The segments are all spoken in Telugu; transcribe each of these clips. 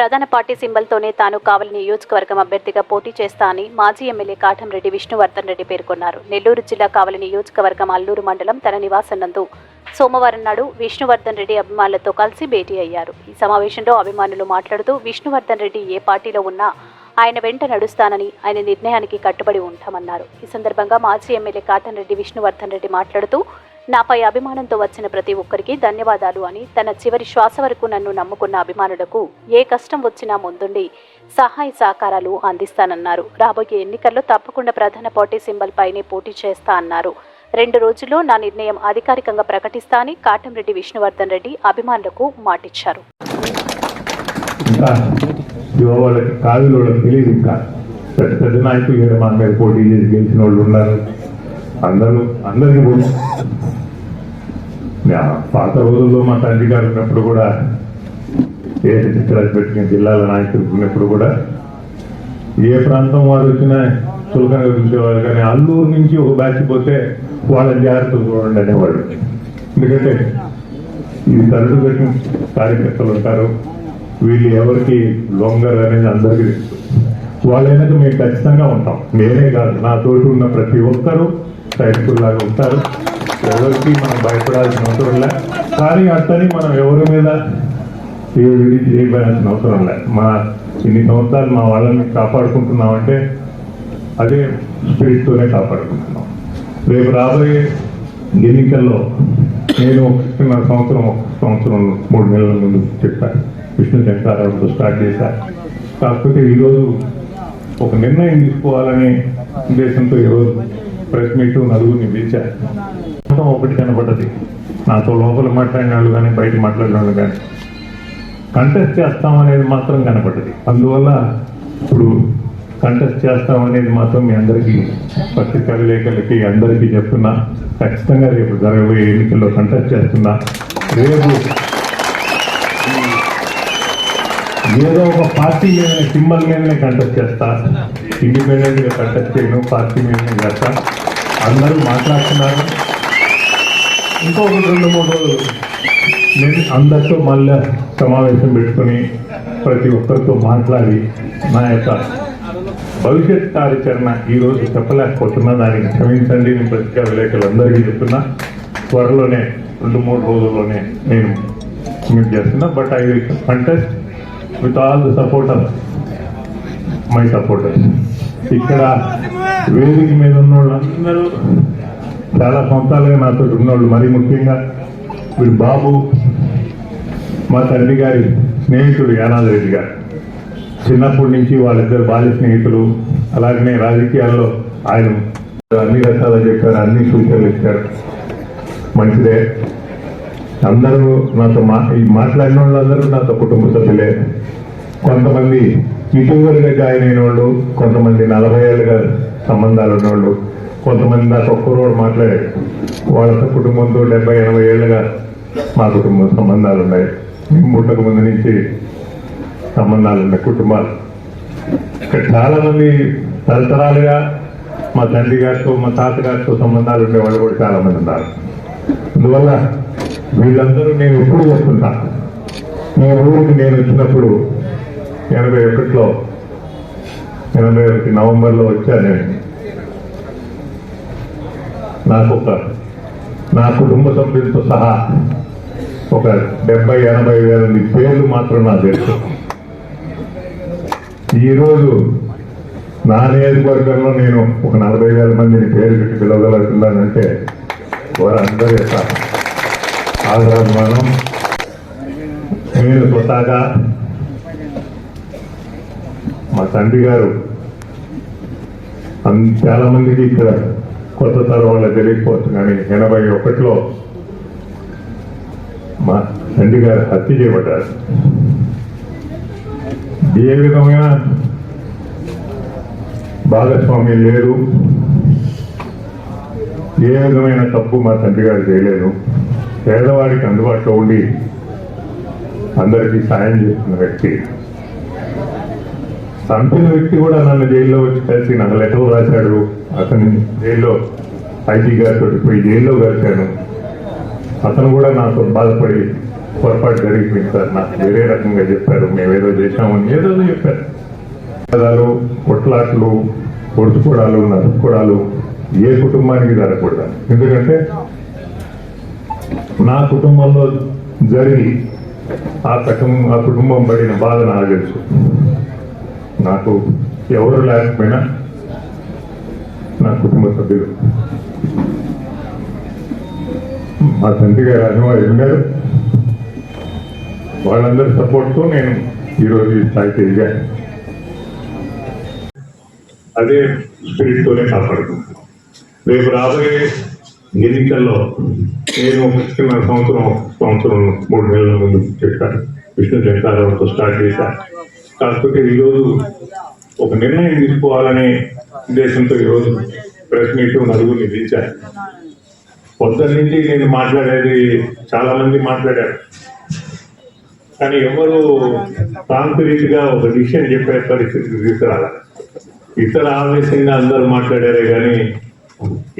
ప్రధాన పార్టీ సింబల్తోనే తాను కావలి నియోజకవర్గం అభ్యర్థిగా పోటీ చేస్తా అని మాజీ ఎమ్మెల్యే కాటంరెడ్డి విష్ణువర్ధన్ రెడ్డి పేర్కొన్నారు. నెల్లూరు జిల్లా కావలి నియోజకవర్గం అల్లూరు మండలం తన నివాసం నందు సోమవారం నాడు విష్ణువర్ధన్ రెడ్డి అభిమానులతో కలిసి భేటీ అయ్యారు. ఈ సమావేశంలో అభిమానులు మాట్లాడుతూ విష్ణువర్ధన్ రెడ్డి ఏ పార్టీలో ఉన్నా ఆయన వెంట నడుస్తానని ఆయన నిర్ణయానికి కట్టుబడి ఉంటామన్నారు. ఈ సందర్భంగా మాజీ ఎమ్మెల్యే కాటంరెడ్డి విష్ణువర్ధన్ రెడ్డి మాట్లాడుతూ నాపై అభిమానంతో వచ్చిన ప్రతి ఒక్కరికి ధన్యవాదాలు అని తన చివరి శ్వాస వరకు నన్ను నమ్ముకున్న అభిమానులకు ఏ కష్టం వచ్చినా ముందుండి సహాయ సహకారాలు అందిస్తానన్నారు. రాబోయే ఎన్నికల్లో తప్పకుండా ప్రధాన పార్టీ సింబల్ పైనే పోటీ చేస్తా అన్నారు. రెండు రోజుల్లో నా నిర్ణయం అధికారికంగా ప్రకటిస్తా అని కాటంరెడ్డి విష్ణువర్ధన్ రెడ్డి అభిమానులకు మాటిచ్చారు. పెద్ద పెద్ద నాయకులు మా మీద పోటీ చేసి గెలిచిన వాళ్ళు ఉన్నారు. అందరూ అందరికీ పాత రోజుల్లో మా తండ్రి గారు ఉన్నప్పుడు కూడా ఏ చిత్రాలు పెట్టిన జిల్లాల నాయకులు ఉన్నప్పుడు కూడా ఏ ప్రాంతం వారు వచ్చినా చులకనగా చూసేవారు కానీ అల్లూరు నుంచి ఒక బ్యాచ్ పోతే వాళ్ళని జాగ్రత్తలు చూడండి అనేవాడు ఎందుకంటే ఇది తరడు పెట్టిన కార్యకర్తలు ఉంటారు వీళ్ళు ఎవరికి లొంగరు అనేది అందరికీ తెలుసు. వాళ్ళ మేము ఖచ్చితంగా ఉంటాం. నేనే కాదు నా తోటి ఉన్న ప్రతి ఒక్కరూ సైనికుల్లాగా ఉంటారు. ఎవరికి మనం భయపడాల్సిన అవసరం లే. కానీ అట్టని మనం ఎవరి మీద ఏ విధి చేయబడాల్సిన అవసరం లే. మా ఇన్ని సంవత్సరాలు మా వాళ్ళని కాపాడుకుంటున్నామంటే అదే స్పిరిట్తోనే కాపాడుకుంటున్నాం. రేపు రాబోయే ఎన్నికల్లో నేను ఒకటిన్నర సంవత్సరం ఒక సంవత్సరం మూడు నెలల ముందు చెప్పాను విష్ణు శంకరారావుతో స్టార్ట్ చేశాను కాకపోతే ఈరోజు ఒక నిర్ణయం తీసుకోవాలనే ఉద్దేశంతో ఈరోజు ప్రెస్ మీట్ నలుగురిని పిలిచారు మొత్తం ఒకటి కనబడ్డది నాతో లోపల మాట్లాడిన వాళ్ళు కానీ బయట మాట్లాడిన వాళ్ళు కానీ కంటెస్ట్ చేస్తాం అనేది మాత్రం కనపడ్డది. అందువల్ల ఇప్పుడు కంటెస్ట్ చేస్తాం అనేది మాత్రం మీ అందరికీ పత్రికా విలేకరులకి అందరికీ చెప్తున్నా. ఖచ్చితంగా రేపు జరగబోయే ఎన్నికల్లో కంటెస్ట్ చేస్తున్నా. రేపు ఏదో ఒక పార్టీ మీద సింబల్ మీదనే కంటెస్ట్ చేస్తా. ఇండిపెండెంట్గా కంటెస్ట్ చేయను పార్టీ మీదనే చేస్తా. అందరూ మాట్లాడుతున్నారు. ఇంకొక రెండు మూడు రోజులు. నేను అందరితో మళ్ళీ సమావేశం పెట్టుకుని ప్రతి ఒక్కరితో మాట్లాడి నా యొక్క భవిష్యత్ కార్యాచరణ ఈరోజు చెప్పలేకపోతున్నా. దానికి క్షమించండి. నేను పత్రికా విలేకరులందరికీ చెప్తున్నా. త్వరలోనే రెండు మూడు రోజుల్లోనే నేను మీట్ చేస్తున్నా. But I will contest with all the supporter my supporters. ఇక్కడ వేదిక మీద ఉన్న వాళ్ళందరూ చాలా సంవత్సరాలుగా నాతో ఉన్నవాళ్ళు. మరీ ముఖ్యంగా వీడు బాబు మా తండ్రి గారి స్నేహితుడు యానాది రెడ్డి గారు. చిన్నప్పటి నుంచి వాళ్ళిద్దరు బాల్య స్నేహితులు. అలాగనే రాజకీయాల్లో ఆయన అన్ని రకాలు చెప్పారు అన్ని సూచనలు ఇచ్చారు. మంచిదే. అందరూ నాతో మా ఈ మాట్లాడిన వాళ్ళందరూ నాతో కుటుంబ సభ్యులే. కొంతమంది ఇటీవలగా జాయిన్ అయిన వాళ్ళు కొంతమంది నలభై ఏళ్ళుగా సంబంధాలు ఉన్నవాళ్ళు. కొంతమంది నాకు ఒక్కరోడు మాట్లాడారు వాళ్ళతో కుటుంబంతో డెబ్బై ఎనభై ఏళ్ళుగా మా కుటుంబ సంబంధాలు ఉన్నాయి. మేము పుట్టక ముందు నుంచి సంబంధాలు ఉన్నాయి కుటుంబాలు. ఇక్కడ చాలా మంది తరతరాలుగా మా తండ్రి గారితో మా తాతగారితో సంబంధాలు ఉండేవాళ్ళు కూడా చాలామంది ఉన్నారు. అందువల్ల వీళ్ళందరూ నేను ఎప్పుడు వస్తుంటా. ఈ ఊరికి నేను వచ్చినప్పుడు ఎనభై ఒకటిలో ఎనభై ఒకటి నవంబర్లో వచ్చాను నేను. నాకు ఒక నా కుటుంబ సభ్యులతో సహా ఒక డెబ్బై ఎనభై వేల మంది పేర్లు మాత్రం నాకు తెలుసు ఈరోజు నా నియోజకవర్గంలో నేను ఒక నలభై వేల మందిని పేరు పెట్టి పిలవగలుగుతున్నానంటే వారందరి యొక్క ఆదరాభిమానం. నేను స్వతహాగా మా తండ్రి గారు అన్- చాలా మందికి ఇక్కడ కొత్త తరం వాళ్ళకి తెలియకపోవచ్చు కానీ ఎనభై ఒకటిలో మా తండ్రి గారు హత్య చేయబడ్డారు. ఏ విధమైన భాగస్వామ్యం లేదు ఏ విధమైన తప్పు మా తండ్రి గారు చేయలేదు. పేదవాడికి అందుబాటులో ఉండి అందరికీ సాయం చేస్తున్న వ్యక్తి. చంపిన వ్యక్తి కూడా నన్ను జైల్లో వచ్చి కలిసి నాకు లెటర్ రాశాడు. అతని జైల్లో ఐజీ గారితో పోయి జైల్లో కలిశాను అతను కూడా నాతో బాధపడి పొరపాటు జరిగిపోయింది సార్. నాకు వేరే రకంగా చెప్పారు. మేమేదో చేశామని ఏదో చెప్పారు. పదాలు కొట్లాట్లు పొడుచుకోవడాలు నడుచుకోవడాలు ఏ కుటుంబానికి జరగకూడదు. ఎందుకంటే నా కుటుంబంలో జరిగి ఆ కుటుంబం ఆ కుటుంబం పడిన బాధ నాకు తెలుసు. నాకు ఎవరు లేకపోయినా నా కుటుంబ సభ్యులు. మా తండ్రి గారు అనువారు ఉన్నారు వాళ్ళందరి సపోర్ట్తో నేను ఈరోజు ఈ స్థాయికి ఎదిగాను. అదే స్పిరిట్తోనే కాపాడుకుంటాను రేపు రాబోయే ఎన్నికల్లో నేను చిన్న సంవత్సరం సంవత్సరం మూడు నెలల ముందు చెప్పాను విష్ణు శంకరావుతో స్టార్ట్ చేశాను. కాకపోతే ఈరోజు ఒక నిర్ణయం తీసుకోవాలనే ఉద్దేశంతో ఈరోజు ప్రెస్ మీట్ నలుగురిని పిలిచాను పొద్దున్న నుంచి నేను మాట్లాడేది చాలా మంది మాట్లాడారు. కానీ ఎవరు రీతిగా ఒక విషయం చెప్పే పరిస్థితికి తీసుకురాల. ఇతర ఆవేశంగా అందరూ మాట్లాడారే కానీ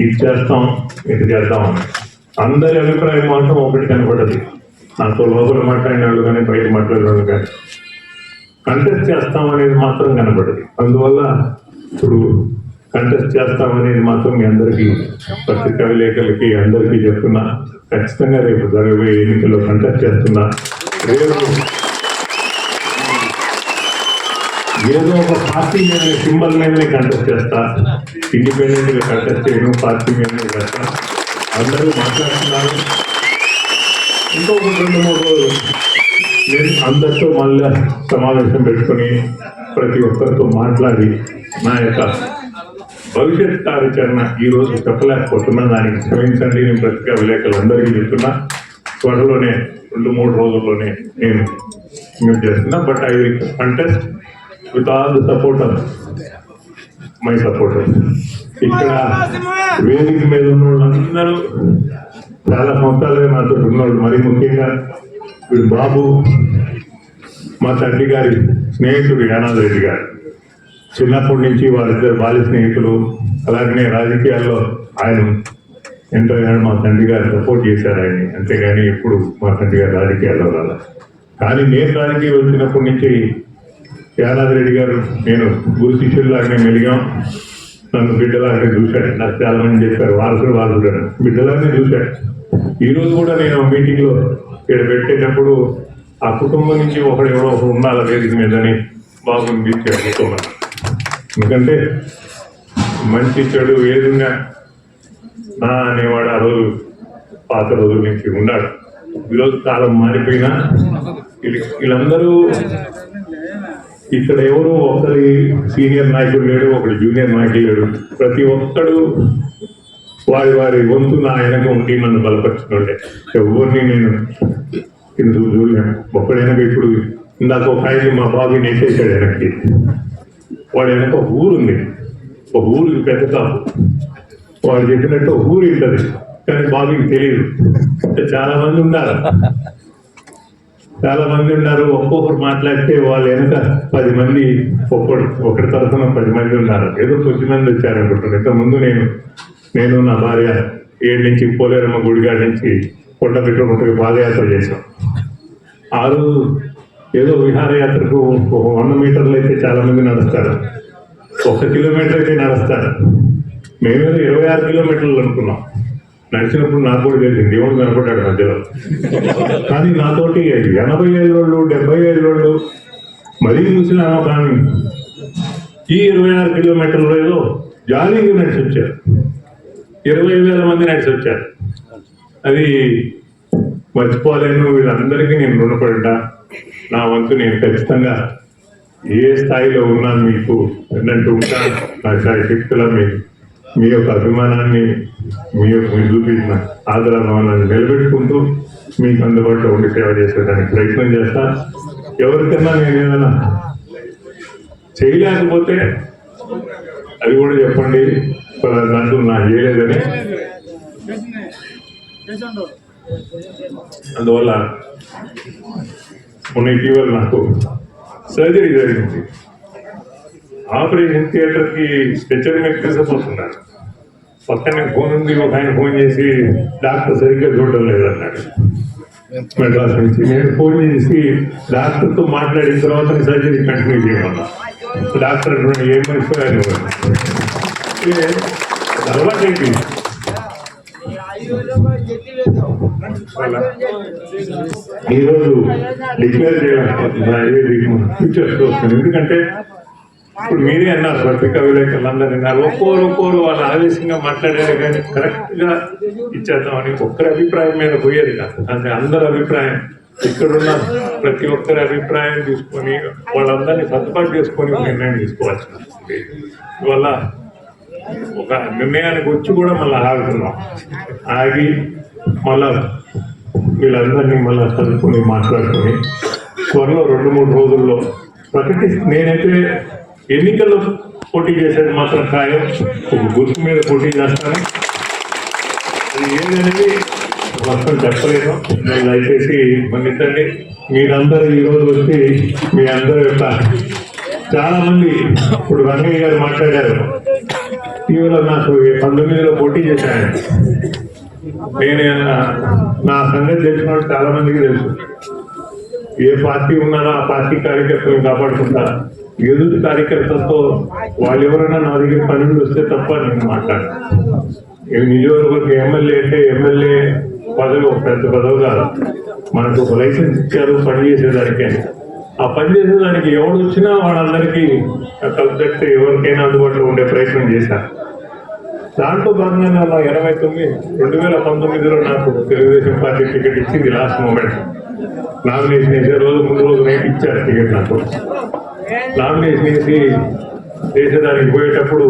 ఇది చేస్తాం ఇది చేద్దాం అందరి అభిప్రాయం మాత్రం ఒకటి కనపడదు. నాతో లోపల మాట్లాడిన వాళ్ళు కానీ బయట మాట్లాడిన వాళ్ళు కానీ. కంటెస్ట్ చేస్తాం అనేది మాత్రం కనబడదు. అందువల్ల ఇప్పుడు కంటెస్ట్ చేస్తాం అనేది మాత్రం మీ అందరికీ పత్రికా విలేకరులకి అందరికీ చెప్తున్నా ఖచ్చితంగా రేపు జరగబోయే ఎన్నికల్లో కంటెస్ట్ చేస్తున్నా రేపు ఏదో ఒక పార్టీ మీద సింబల్ మీదనే కంటెస్ట్ చేస్తా ఇండిపెండెంట్ కంటెస్ట్ చేయడం పార్టీ మీదనే చేస్తా. అందరూ మాట్లాడుతున్నారు. ఇంకొక రెండు మూడు రోజులు నేను అందరితో మళ్ళీ సమావేశం పెట్టుకొని ప్రతి ఒక్కరితో మాట్లాడి నా యొక్క భవిష్యత్ కార్యాచరణ ఈ రోజు చెప్పలేకపోతున్నా. దానికి క్షమించండి. నేను పత్రికా విలేకరులందరికీ చెప్తున్నా. త్వరలోనే రెండు మూడు రోజుల్లోనే నేను చేస్తున్నా. But I will contest with all supporter my supporter ఇక్కడ వేదిక మీద ఉన్న వాళ్ళందరూ చాలా సంవత్సరాలే నాతో ఉన్నవాళ్ళు. మరి ముఖ్యంగా వీడు బాబు మా తండ్రి గారి స్నేహితుడు యానాథ్ రెడ్డి గారు. చిన్నప్పటి నుంచి వాళ్ళిద్దరు బాల్య స్నేహితులు అలాగనే రాజకీయాల్లో ఆయన ఎంతో మా తండ్రి గారు సపోర్ట్ చేశారు ఆయన్ని. అంతేగాని ఎప్పుడు మా తండ్రి గారు రాజకీయాల్లో రాల కానీ నేను రాజకీయం వచ్చినప్పటి నుంచి యానాథ్ రెడ్డి గారు నేను గురు శిష్యుల్లాగానే మెలిగాం. నన్ను బిడ్డలాగానే చూశాడు. నాకు చాలా మంది చెప్పారు వారసుడు వారసుడు బిడ్డలాగానే చూశాడు. ఈరోజు కూడా నేను మీటింగ్లో ఇక్కడ పెట్టేటప్పుడు ఆ కుటుంబం నుంచి ఒకడు ఎవరో ఒకడు ఉండాలి వేదిక మీదని బాగుంది తీసుకెళ్ళుకున్నాను ఎందుకంటే మంచి చెడు ఏదున్నా నా అనేవాడు ఆ రోజు పాత రోజుల నుంచి ఉన్నాడు. ఈరోజు కాలం మారిపోయినా వీళ్ళ- వీళ్ళందరూ ఇక్కడ ఎవరు ఒకరి సీనియర్ నాయకుడు లేడు ఒకడు జూనియర్ నాయకుడు లేడు. ప్రతి ఒక్కడు వారి వారి వంతు నా వెనక ఉండి మనం బలపరుచుకుంటే ఎవరిని నేను ఎందుకు చూడలేను ఒక్కడు వెనక ఇప్పుడు ఇందాక ఒక ఆయన మా బాబు నెట్టేశాడు వెనక్కి. వాడు వెనక ఒక ఊరు ఉంది. ఒక ఊరు పెద్ద కాపు వాడు చెప్పినట్టు ఒక ఊరు ఉంటుంది. కానీ బాబుకి తెలియదు చాలా మంది ఉన్నారు. చాలా మంది ఉన్నారు. ఒక్కొక్కరు మాట్లాడితే వాళ్ళు వెనక పది మంది ఒక్కడు ఒకరి తరఫున పది మంది ఉన్నారు. ఏదో కొద్ది మంది వచ్చారనుకుంటున్నారు ఇంత ముందు నేను నేను నా భార్య ఏడు నుంచి పోలేరమ్మ గుడిగాడి నుంచి కొండ పెట్టుకుంటూ పాదయాత్ర చేశాం. ఆ రోజు ఏదో విహారయాత్రకు ఒక వంద మీటర్లు అయితే చాలా మంది నడుస్తారు. ఒక కిలోమీటర్ అయితే నడుస్తారు. మేమేదో ఇరవై ఆరు కిలోమీటర్లు అనుకున్నాం. నడిచినప్పుడు నాకు కూడా తెలిసింది దేవుడు కనపడ్డాడు మధ్యలో. కానీ నాతోటి ఎనభై ఐదు ఏళ్ళోళ్ళు డెబ్బై ఏళ్ళోళ్ళు మరీ చూసినా కానీ ఈ ఇరవై ఆరు కిలోమీటర్లు ఏదో జాలీగా నడిచి వచ్చారు. ఇరవై వేల మంది నడిచి వచ్చారు. అది మర్చిపోలేను వీళ్ళందరికీ నేను రుణపడ్డా నా వంతు నేను ఖచ్చితంగా ఏ స్థాయిలో ఉన్నాను మీకు ఏంటంటే ఉంటా. నా శక్తుల మీ మీ యొక్క అభిమానాన్ని మీ యొక్క మీరు చూపించిన ఆదరాభిమానాన్ని నిలబెట్టుకుంటూ మీకు అందుబాటులో ఉండి సేవ చేసేదానికి ప్రయత్నం చేస్తా. ఎవరికైనా నేను ఏదైనా చేయలేకపోతే అది కూడా చెప్పండి. పలానా దాంట్లో చేయలేదని అందువల్ల మొన్న ఇటీవల నాకు. సర్జరీ జరిగింది. ఆపరేషన్ థియేటర్కి స్ట్రెచర్ మీద పక్కనే ఫోన్ ఉంది ఒక ఆయన ఫోన్ చేసి డాక్టర్ సరిగ్గా చూడడం లేదన్నాడు. మెడ్రాస్ నుంచి నేను ఫోన్ చేసి డాక్టర్తో మాట్లాడిన తర్వాత సర్జరీ కంటిన్యూ చేయమన్నా. డాక్టర్ ఏమైపోయాను అలవాటు ఏంటి ఈరోజు డిక్లేర్ చేయాలి ఫ్యూచర్స్ ఎందుకంటే ఇప్పుడు మీరే అన్నారు పత్రికా విలేకరులు అందరూ అన్నారు ఒక్కోరు ఒక్కోరు వాళ్ళు ఆవేశంగా మాట్లాడారు కానీ కరెక్ట్గా ఇచ్చేద్దామని ఒక్కరి అభిప్రాయం మీద పోయేది కాదు. అంటే అందరి అభిప్రాయం ఇక్కడున్న ప్రతి ఒక్కరి అభిప్రాయం తీసుకొని వాళ్ళందరినీ సర్దుబాటు చేసుకొని నిర్ణయం తీసుకోవాల్సి వస్తుంది ఇవల్ల ఒక నిర్ణయానికి వచ్చి కూడా మళ్ళీ ఆగుతున్నాం. ఆగి మళ్ళా వీళ్ళందరినీ మళ్ళీ చదువుకొని మాట్లాడుకొని త్వరలో రెండు మూడు రోజుల్లో ప్రకటి నేనైతే ఎన్నికల్లో పోటీ చేసేది మాత్రం ఖాయం. ఒక గుర్తు మీద పోటీ చేస్తాను. అది ఏంటనేది మొత్తం చెప్పలేను. నేను దయచేసి మన్నించండి. మీరందరూ ఈరోజు వచ్చి మీ అందరి యొక్క చాలా మంది ఇప్పుడు రంగయ్య గారు మాట్లాడారు. టీవీలో నాకు పంతొమ్మిదిలో పోటీ చేశాను నేను నా సంగతి తెలిసిన వాళ్ళు చాలా మందికి తెలుసు. ఏ పార్టీ ఉన్నారో ఆ పార్టీ కార్యకర్తలు కాపాడుకుంటారా. ఎదుటి కార్యకర్తలతో వాళ్ళు ఎవరైనా నా దగ్గర పనులు వస్తే తప్ప నేను మాట్లాడు నియోజకవర్గ ఎమ్మెల్యే అంటే ఎమ్మెల్యే పదవి ఒక పెద్ద పదవి కాదు. మనకు ఒక లైసెన్స్ ఇచ్చారు పని చేసేదానికి ఆ పని చేసేదానికి ఎవడు వచ్చినా వాళ్ళందరికీ కలిసి ఎవరికైనా అందుబాటులో ఉండే ప్రయత్నం చేశారు దాంట్లో భాగంగా అలా ఇరవై తొమ్మిది రెండు వేల పంతొమ్మిదిలో నాకు తెలుగుదేశం పార్టీ టికెట్ ఇచ్చింది లాస్ట్ మూమెంట్ నామినేషన్ వేసే రోజు ముందు రోజు నైట్ ఇచ్చారు టికెట్ నాకు. నామినేషన్ వేసి దేశదానికి పోయేటప్పుడు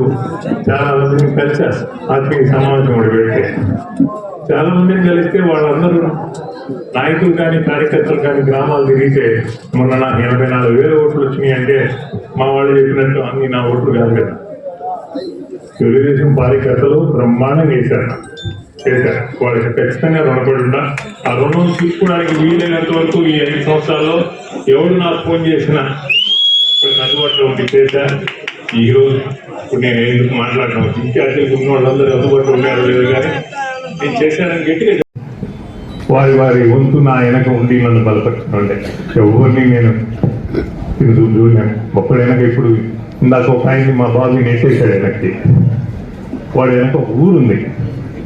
చాలా మందిని కలిశారు. ఆత్మీయ సమావేశం కూడా పెడితే. చాలా మందిని కలిస్తే వాళ్ళందరూ నాయకులు కానీ కార్యకర్తలు కానీ గ్రామాలు తిరిగితే మొన్న నాకు ఎనభై నాలుగు వేల ఓట్లు వచ్చినాయి అంటే మా వాళ్ళు చెప్పినట్టు అన్ని నా ఓట్లు కాదు కదా. తెలుగుదేశం కార్యకర్తలు బ్రహ్మాండంగా చేశారు. చేశారు. వాళ్ళకి ఖచ్చితంగా రుణపడి ఉన్నా ఆ రుణం తీసుకోవడానికి వీలైనంత వరకు ఈ ఐదు సంవత్సరాల్లో ఎవరు నాకు ఫోన్ చేసినా ఇప్పుడు అందుబాటులో ఉండి చేశా ఈ రోజు ఇప్పుడు నేను ఎందుకు మాట్లాడడం ఇన్ఛార్జీలు ఉన్న వాళ్ళందరూ అందుబాటులో ఉన్నారో లేదు కానీ నేను చేశానని గట్టిగా వారి వారి వంతు నా వెనక ఉండి నన్ను బలపరుచుకుంటే ఎవరిని నేను ఇది చూడలేను ఒక్కడు ఇప్పుడు ఇందాక ఒక ఆయన మా బాబు నెట్టేశాడు వెనక్కి. వాడు వెనక ఒక ఊరు ఉంది.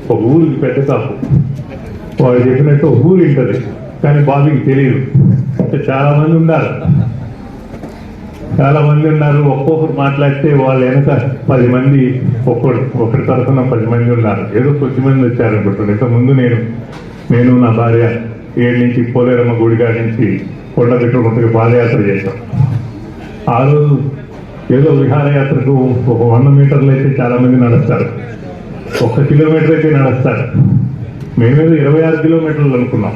ఒక ఊరికి పెద్ద కాపు వాడు చెప్పినట్టు ఒక ఊరు ఉంటుంది కానీ బాబుకి తెలియదు అంటే చాలా మంది ఉన్నారు. చాలా మంది ఉన్నారు ఒక్కొక్కరు మాట్లాడితే వాళ్ళ వెనక పది మంది ఒక్కడు ఒకరి తరఫున పది మంది ఉన్నారు. ఏదో కొద్ది మంది వచ్చారు అనుకుంటున్నాను. ఇంత ముందు నేను నేను నా భార్య ఏడు నుంచి పోలేరమ్మ గుడి నుంచి కొండ పెట్టుకుంటే పాదయాత్ర చేశాం. ఆ రోజు ఏదో విహారయాత్రకు ఒక వంద మీటర్లు అయితే చాలామంది నడుస్తారు. ఒక కిలోమీటర్ అయితే నడుస్తారు. మేమేదో ఇరవై ఆరు కిలోమీటర్లు అనుకున్నాం.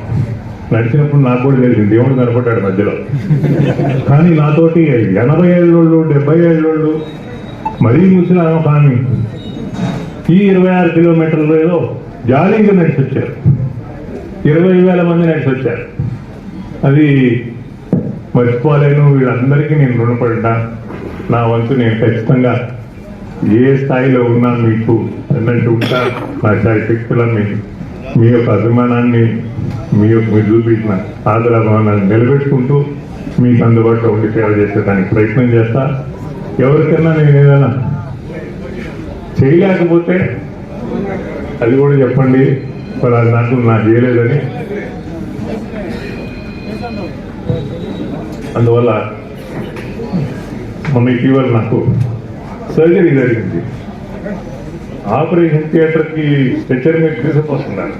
నడిచినప్పుడు నాకు కూడా తెలిసింది దేవుడు కనపడ్డాడు మధ్యలో. కానీ నాతోటి ఎనభై ఏళ్ళోళ్ళు డెబ్బై ఏళ్ళోళ్ళు మరీ ముసలామ కానీ ఈ ఇరవై ఆరు కిలోమీటర్లు ఏదో జాలీగా నడిచి వచ్చారు ఇరవై వేల మంది నడిచి వచ్చారు అది మర్చిపోలేను వీళ్ళందరికీ నేను రుణపడ్డా. నా వంతు నేను ఖచ్చితంగా ఏ స్థాయిలో ఉన్నా మీకు అన్నట్టు ఉంటా నా శాయి శక్తుల మీ యొక్క అభిమానాన్ని మీ యొక్క మీరు చూపించిన ఆదరాభిమానాన్ని నిలబెట్టుకుంటూ మీకు అందుబాటులో ఉండి సేవ చేసేదానికి ప్రయత్నం చేస్తా. ఎవరికైనా నేను ఏదైనా చేయలేకపోతే అది కూడా చెప్పండి. మరి అది నాకు నాకు చేయలేదని. అందువల్ల మొన్న ఇటీవల నాకు. సర్జరీ జరిగింది. ఆపరేషన్ థియేటర్కి స్ట్రెచర్ మీద తీసుకొస్తున్నారు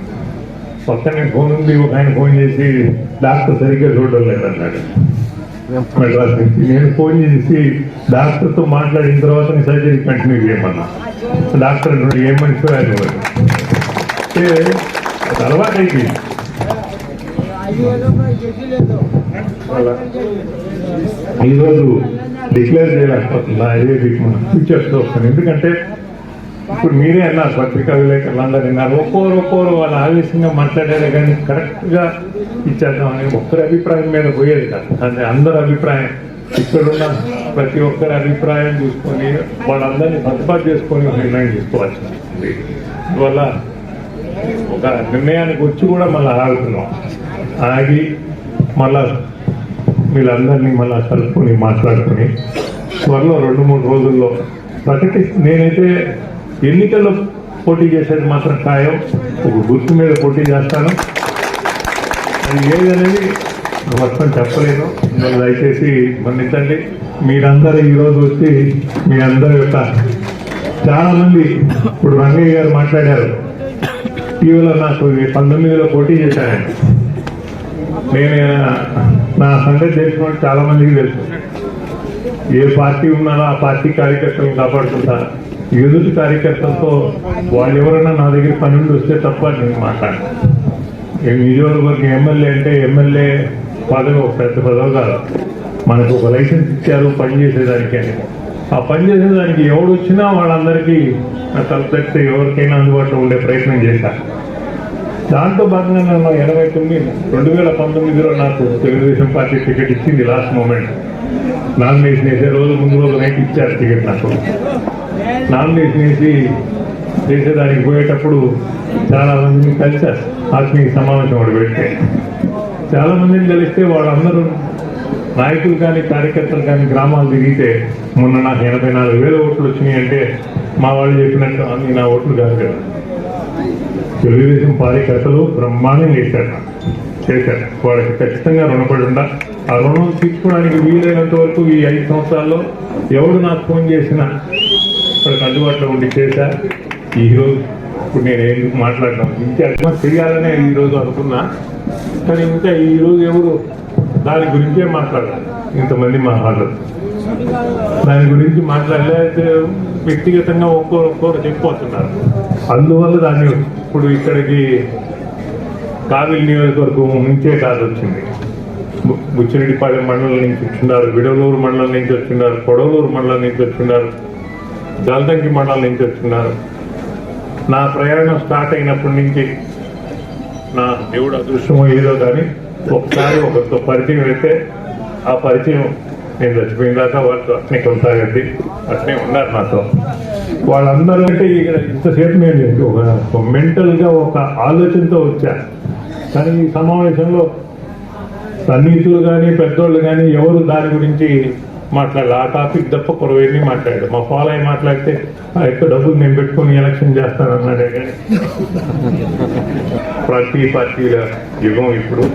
పక్కనే ఫోన్ ఉంది ఒక ఆయన ఫోన్ చేసి డాక్టర్ సరిగ్గా చూడడం లేదన్నాడు. మెడ్రాస్ నుంచి నేను ఫోన్ చేసి డాక్టర్తో మాట్లాడిన తర్వాత సర్జరీ కంటిన్యూ చేయమన్నా. డాక్టర్ ఏం అది అలవాటు అయిపోయింది అలా. ఈరోజు డిక్లేర్ చేయలేకపోతుందా ఇదే మన ఫ్యూచర్స్ వస్తుంది ఎందుకంటే ఇప్పుడు మీరే అన్నారు పత్రికా విలేకరులు అందరూ అన్నారు ఒక్కోరు ఒక్కోరు వాళ్ళ ఆవేశంగా మాట్లాడారే కానీ కరెక్ట్గా ఇచ్చేద్దామని ఒక్కరి అభిప్రాయం మీద పోయేది కాదు. అంటే అందరి అభిప్రాయం ఇక్కడున్న ప్రతి ఒక్కరి అభిప్రాయం చూసుకొని వాళ్ళందరినీ సర్దుబాటు చేసుకొని నిర్ణయం తీసుకోవాల్సి ఉంటుంది అందువల్ల ఒక నిర్ణయానికి వచ్చి కూడా మళ్ళీ ఆగుతున్నాం. ఆగి మళ్ళా వీళ్ళందరినీ మళ్ళీ కలుపుకొని మాట్లాడుకొని త్వరలో రెండు మూడు రోజుల్లో ప్రకటి నేనైతే ఎన్నికల్లో పోటీ చేసేది మాత్రం ఖాయం. ఒక గుర్తు మీద పోటీ చేస్తాను. అది ఏదనేది మొత్తం చెప్పలేను మరి దయచేసి మన్నించండి. మీరందరూ ఈరోజు వచ్చి మీ అందరి యొక్క చాలామంది ఇప్పుడు రంగయ్య గారు మాట్లాడారు. టీవీలో నాకు పంతొమ్మిదిలో పోటీ చేశాను నేను నా సంగతి తెలిసిన చాలా మందికి తెలుసు. ఏ పార్టీ ఉన్నారో ఆ పార్టీ కార్యకర్తలను కాపాడుకుంటా. ఎదుటి కార్యకర్తలతో వాళ్ళు ఎవరైనా నా దగ్గర పని నుండి వస్తే తప్ప నేను మాట్లాడను. ఈ నియోజకవర్గం ఎమ్మెల్యే అంటే ఎమ్మెల్యే పదవి ఒక పెద్ద పదవి కాదు. మనకు ఒక లైసెన్స్ ఇచ్చారు పని చేసేదానికి అని. ఆ పని చేసేదానికి ఎవడు వచ్చినా వాళ్ళందరికీ తలపెట్టి ఎవరికైనా అందుబాటులో ఉండే ప్రయత్నం చేశారు దాంతో భాగంగా నన్ను ఎనభై తొమ్మిది రెండు వేల పంతొమ్మిదిలో నాకు తెలుగుదేశం పార్టీ టికెట్ ఇచ్చింది లాస్ట్ మూమెంట్ నామినేషన్ వేసే రోజు ముందు రోజు నైట్ ఇచ్చారు టికెట్ నాకు. నామినేషన్ వేసి చేసేదానికి పోయేటప్పుడు చాలా మందిని కలిశారు. ఆత్మీయ సమావేశం వాడు పెడితే. చాలామందిని కలిస్తే వాళ్ళందరూ నాయకులు కానీ కార్యకర్తలు కానీ గ్రామాలు తిరిగితే మొన్న నాకు ఎనభై నాలుగు వేల ఓట్లు వచ్చినాయి అంటే మా వాళ్ళు చెప్పినట్టు అన్ని నా ఓట్లు కాదు కదా. తెలుగుదేశం కార్యకర్తలు బ్రహ్మాండం చేశారు. చేశారు. వాళ్ళకి ఖచ్చితంగా రుణపడి ఉండ. ఆ రుణం తీర్చుకోవడానికి వీలైనంత వరకు ఈ ఐదు సంవత్సరాల్లో ఎవడు నాకు ఫోన్ చేసినా వాళ్ళకి అందుబాటులో ఉండి చేశా. ఈరోజు ఇప్పుడు నేను ఎందుకు మాట్లాడడం? ఇంకా చేయాలనే ఈరోజు అనుకున్నా. కానీ ఇంకా ఈరోజు ఎవరు దాని గురించే మాట్లాడాలి. ఇంతమంది మాట్లాడరు దాని గురించి మాట్లాడలేకపోతే వ్యక్తిగతంగా ఒక్కొక్కరు ఒక్కొక్కరు చెప్పిపోతున్నారు అందువల్ల దాన్ని ఇప్పుడు ఇక్కడికి కావిలి నియోజకవర్గం నుంచే కాదు వచ్చింది. బు- బుచ్చిరెడ్డిపాలెం మండలం నుంచి వచ్చిన్నారు విడవలూరు మండలం నుంచి వచ్చిన్నారు కొడవలూరు మండలం నుంచి వచ్చిన్నారు జలదంకి మండలం నుంచి వచ్చిన్నారు నా ప్రయాణం స్టార్ట్ అయినప్పటి నుంచి నా దేవుడు అదృష్టమో ఏదో కానీ ఒకసారి ఒకరితో పరిచయం అయితే ఆ పరిచయం నేను చచ్చిపోయిన దాకా వాళ్ళతో అట్నే కొనసాగద్ది అట్నే ఉన్నారు నాతో. వాళ్ళందరూ అంటే ఇక్కడ ఇంతసేపు నేను ఒక మెంటల్గా ఒక ఆలోచనతో వచ్చా. కానీ ఈ సమావేశంలో సన్నిహితులు కానీ పెద్దోళ్ళు కానీ ఎవరు దాని గురించి మాట్లాడాలి. ఆ టాపిక్ తప్ప కొరవేమి మాట్లాడాడు మా ఫాలో అయి మాట్లాడితే ఆ యొక్క డబ్బులు నేను పెట్టుకొని ఎలక్షన్ చేస్తానన్నాడే. కానీ ప్రతి పార్టీల యుగం ఇప్పుడు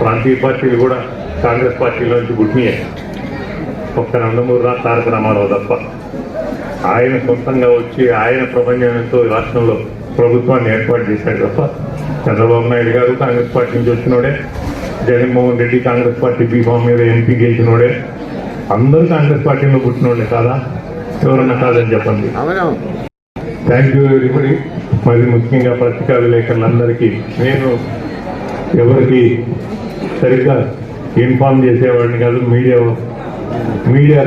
ప్రాంతీయ పార్టీలు కూడా కాంగ్రెస్ పార్టీలోంచి పుట్టినాయి. ఒక్క నందమూరి రా తారక రామారావు తప్ప. ఆయన సొంతంగా వచ్చి ఆయన ప్రపంచంతో రాష్ట్రంలో ప్రభుత్వాన్ని ఏర్పాటు చేశాడు తప్ప చంద్రబాబు నాయుడు గారు కాంగ్రెస్ పార్టీ నుంచి వచ్చినోడే Jaganmohan Reddy Congress party B form మీద ఎంపీ గెలిచినోడే అందరూ కాంగ్రెస్ పార్టీలో పుట్టినోడే కాదా? ఎవరన్నా కాదని చెప్పండి. థ్యాంక్ యూ వెరీ మరి ముఖ్యంగా పత్రికా విలేకరులందరికీ నేను ఎవరికి సరిగ్గా ఇన్ఫార్మ్ చేసేవాడిని కాదు మీడియా మీడియా